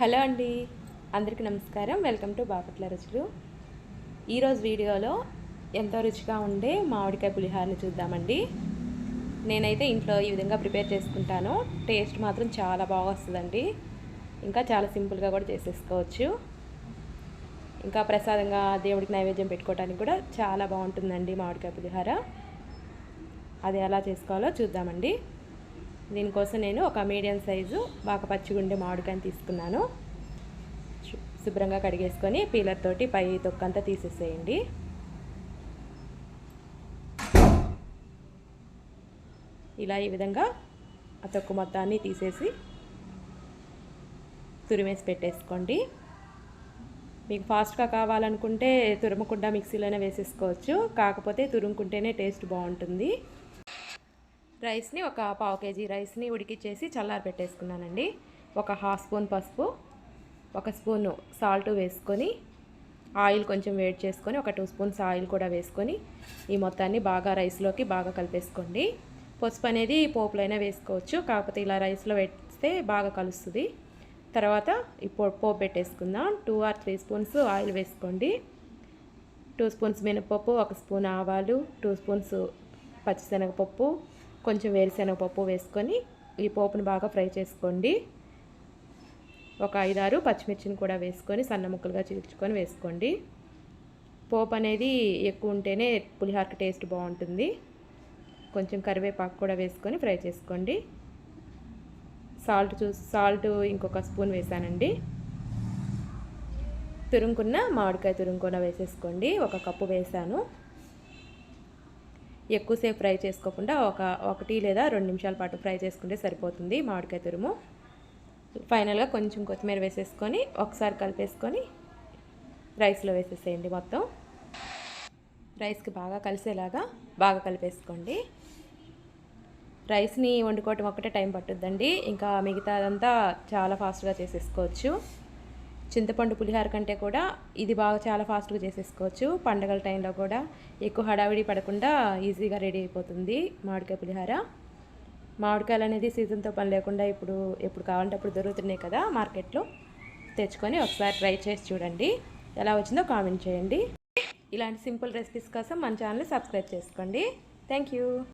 Hello అండి అందరికీ నమస్కారం. వెల్కమ్ టు బాపట్ల రుచులు ఈరోజు వీడియోలో ఎంతో రుచిగా ఉండే మామిడికాయ పులిహారని చూద్దామండి. నేనైతే ఇంట్లో ఈ విధంగా ప్రిపేర్ చేసుకుంటాను. టేస్ట్ మాత్రం చాలా బాగా వస్తుందండి. ఇంకా చాలా సింపుల్గా కూడా చేసేసుకోవచ్చు. ఇంకా ప్రసాదంగా దేవుడికి నైవేద్యం పెట్టుకోవడానికి కూడా చాలా బాగుంటుందండి మామిడికాయ పులిహార. అది ఎలా చేసుకోవాలో చూద్దామండి. దీనికోసం నేను ఒక మీడియం సైజు బాగా పచ్చిగుండే మామిడికాయని తీసుకున్నాను. శుభ్రంగా కడిగేసుకొని పీలర్ తోటి పై తొక్కంతా తీసేసేయండి. ఇలా ఈ విధంగా ఆ తొక్కు మొత్తాన్ని తీసేసి తురిమేసి పెట్టేసుకోండి. మీకు ఫాస్ట్గా కావాలనుకుంటే తురుమకుండా మిక్సీలోనే వేసేసుకోవచ్చు. కాకపోతే తురుముకుంటేనే టేస్ట్ బాగుంటుంది. రైస్ని ఒక పావు కేజీ రైస్ని ఉడికిచ్చేసి చల్లారి పెట్టేసుకున్నానండి. ఒక హాఫ్ స్పూన్ పసుపు ఒక స్పూన్ సాల్ట్ వేసుకొని ఆయిల్ కొంచెం వేడి చేసుకొని ఒక టూ స్పూన్స్ ఆయిల్ కూడా వేసుకొని ఈ మొత్తాన్ని బాగా రైస్లోకి బాగా కలిపేసుకోండి. పసుపు అనేది పోపులైనా వేసుకోవచ్చు కాకపోతే ఇలా రైస్లో వేస్తే బాగా కలుస్తుంది. తర్వాత ఈ పో పోపు పెట్టేసుకుందాం. Two or three spoons oil వేసుకోండి. టూ స్పూన్స్ మినపప్పు ఒక స్పూన్ ఆవాలు టూ స్పూన్స్ పచ్చిశనగపప్పు కొంచెం వేరుశెనగ పప్పు వేసుకొని ఈ పోపును బాగా ఫ్రై చేసుకోండి. ఒక ఐదారు పచ్చిమిర్చిని కూడా వేసుకొని సన్న ముక్కలుగా చీల్చుకొని వేసుకోండి. పోపు అనేది ఎక్కువ ఉంటేనే పులిహోరకి టేస్ట్ బాగుంటుంది. కొంచెం కరివేపాకు కూడా వేసుకొని ఫ్రై చేసుకోండి. సాల్ట్ చూసి సాల్ట్ ఇంకొక స్పూన్ వేసానండి. తురుముకున్న మామిడికాయ తురుముకున్న వేసేసుకోండి. ఒక కప్పు వేసాను. ఎక్కువసేపు ఫ్రై చేసుకోకుండా ఒక ఒకటి లేదా రెండు నిమిషాల పాటు ఫ్రై చేసుకుంటే సరిపోతుంది మామిడికాయ తురుము. ఫైనల్గా కొంచెం కొత్తిమీర వేసేసుకొని ఒకసారి కలిపేసుకొని రైస్లో వేసేసేయండి మొత్తం. రైస్కి బాగా కలిసేలాగా బాగా కలిపేసుకోండి. రైస్ని వండుకోవటం ఒక్కటే టైం పట్టుద్దండి. ఇంకా మిగతాదంతా చాలా ఫాస్ట్గా చేసేసుకోవచ్చు. చింతపండు పులిహార కంటే కూడా ఇది బాగా చాలా ఫాస్ట్గా చేసేసుకోవచ్చు. పండగల టైంలో కూడా ఎక్కువ హడావిడి పడకుండా ఈజీగా రెడీ అయిపోతుంది మామిడికాయ పులిహార. మామిడికాయలు అనేది సీజన్తో పని లేకుండా ఇప్పుడు ఎప్పుడు కావాలంటే అప్పుడు దొరుకుతున్నాయి కదా మార్కెట్లో. తెచ్చుకొని ఒకసారి ట్రై చేసి చూడండి. ఎలా వచ్చిందో కామెంట్ చేయండి. ఇలాంటి సింపుల్ రెసిపీస్ కోసం మన ఛానల్ సబ్స్క్రైబ్ చేసుకోండి. Thank you.